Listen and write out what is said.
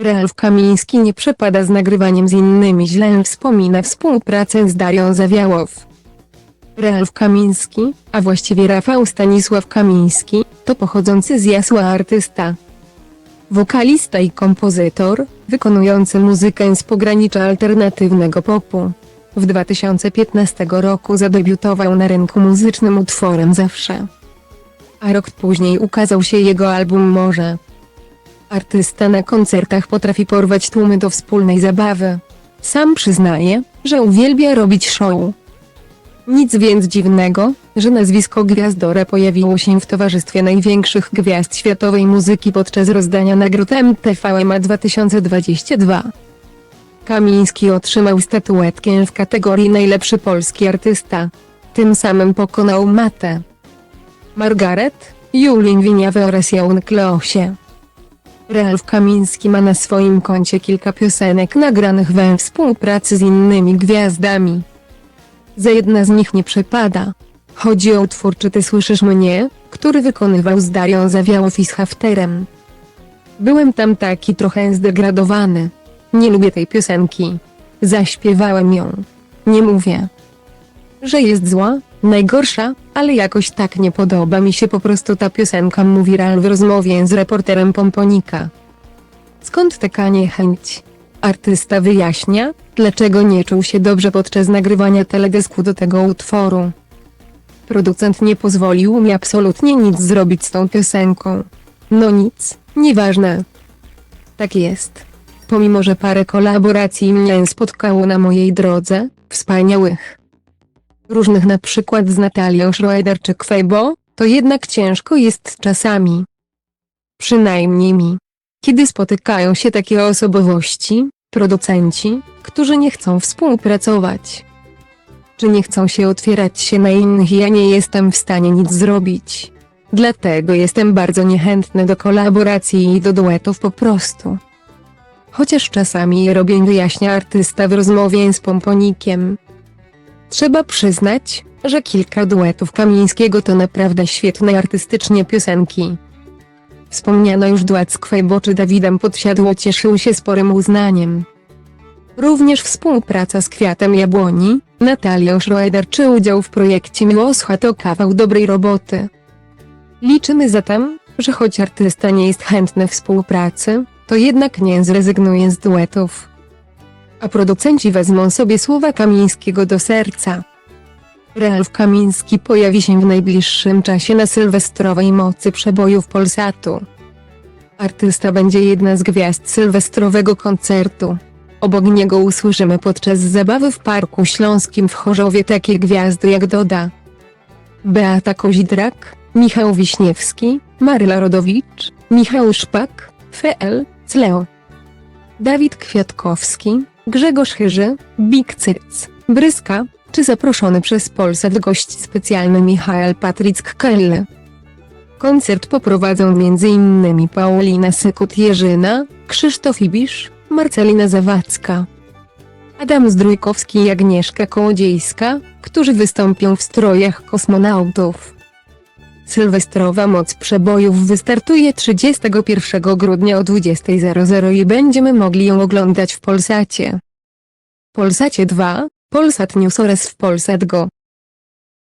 Ralf Kamiński nie przepada z nagrywaniem z innymi źle wspomina współpracę z Darią Zawiałow. Ralf Kamiński, a właściwie Rafał Stanisław Kamiński, to pochodzący z Jasła artysta. Wokalista i kompozytor, wykonujący muzykę z pogranicza alternatywnego popu. W 2015 roku zadebiutował na rynku muzycznym utworem Zawsze. A rok później ukazał się jego album Morze. Artysta na koncertach potrafi porwać tłumy do wspólnej zabawy. Sam przyznaje, że uwielbia robić show. Nic więc dziwnego, że nazwisko Gwiazdora pojawiło się w towarzystwie największych gwiazd światowej muzyki podczas rozdania nagród MTV EMA 2022. Kamiński otrzymał statuetkę w kategorii Najlepszy Polski Artysta. Tym samym pokonał Matę, Margaret, Julin Winiawę oraz Ją Kleosie. Ralf Kamiński ma na swoim koncie kilka piosenek nagranych we współpracy z innymi gwiazdami. Za jedna z nich nie przepada. Chodzi o utwór Czy ty słyszysz mnie, który wykonywał z Darią Zawiałow i z Hafterem. Byłem tam taki trochę zdegradowany. Nie lubię tej piosenki. Zaśpiewałem ją. Nie mówię, że jest zła, najgorsza, ale jakoś tak nie podoba mi się po prostu ta piosenka mówi Ralf w rozmowie z reporterem Pomponika. Skąd taka niechęć? Artysta wyjaśnia, dlaczego nie czuł się dobrze podczas nagrywania teledysku do tego utworu. Producent nie pozwolił mi absolutnie nic zrobić z tą piosenką. No nic, nieważne. Tak jest. Pomimo, że parę kolaboracji mnie spotkało na mojej drodze, wspaniałych. Różnych na przykład z Natalią Schroeder czy Kwebo, to jednak ciężko jest czasami. Przynajmniej mi. Kiedy spotykają się takie osobowości, producenci, którzy nie chcą współpracować. Czy nie chcą się otwierać się na innych ja nie jestem w stanie nic zrobić. Dlatego jestem bardzo niechętny do kolaboracji i do duetów po prostu. Chociaż czasami je robię wyjaśnia artysta w rozmowie z Pomponikiem. Trzeba przyznać, że kilka duetów Kamińskiego to naprawdę świetne artystycznie piosenki. Wspomniano już duet z Kwejbo czy Dawidem Podsiadło cieszył się sporym uznaniem. Również współpraca z Kwiatem Jabłoni, Natalią Schroeder czy udział w projekcie Miłoscha to kawał dobrej roboty. Liczymy zatem, że choć artysta nie jest chętny współpracy, to jednak nie zrezygnuje z duetów. A producenci wezmą sobie słowa Kamińskiego do serca. Ralf Kamiński pojawi się w najbliższym czasie na sylwestrowej mocy przebojów Polsatu. Artysta będzie jedna z gwiazd sylwestrowego koncertu. Obok niego usłyszymy podczas zabawy w Parku Śląskim w Chorzowie takie gwiazdy jak Doda, Beata Kozidrak, Michał Wiśniewski, Maryla Rodowicz, Michał Szpak, Fel, Cleo, Dawid Kwiatkowski, Grzegorz Chyży, Big Bryska, czy zaproszony przez Polsat gość specjalny Michael Patryck Kelle. Koncert poprowadzą m.in. Paulina Sykut-Jerzyna, Krzysztof Ibisz, Marcelina Zawadzka, Adam Zdrójkowski i Agnieszka Kołodziejska, którzy wystąpią w strojach kosmonautów. Sylwestrowa moc przebojów wystartuje 31 grudnia o 20.00 i będziemy mogli ją oglądać w Polsacie. Polsacie 2, Polsat News oraz w Polsat Go.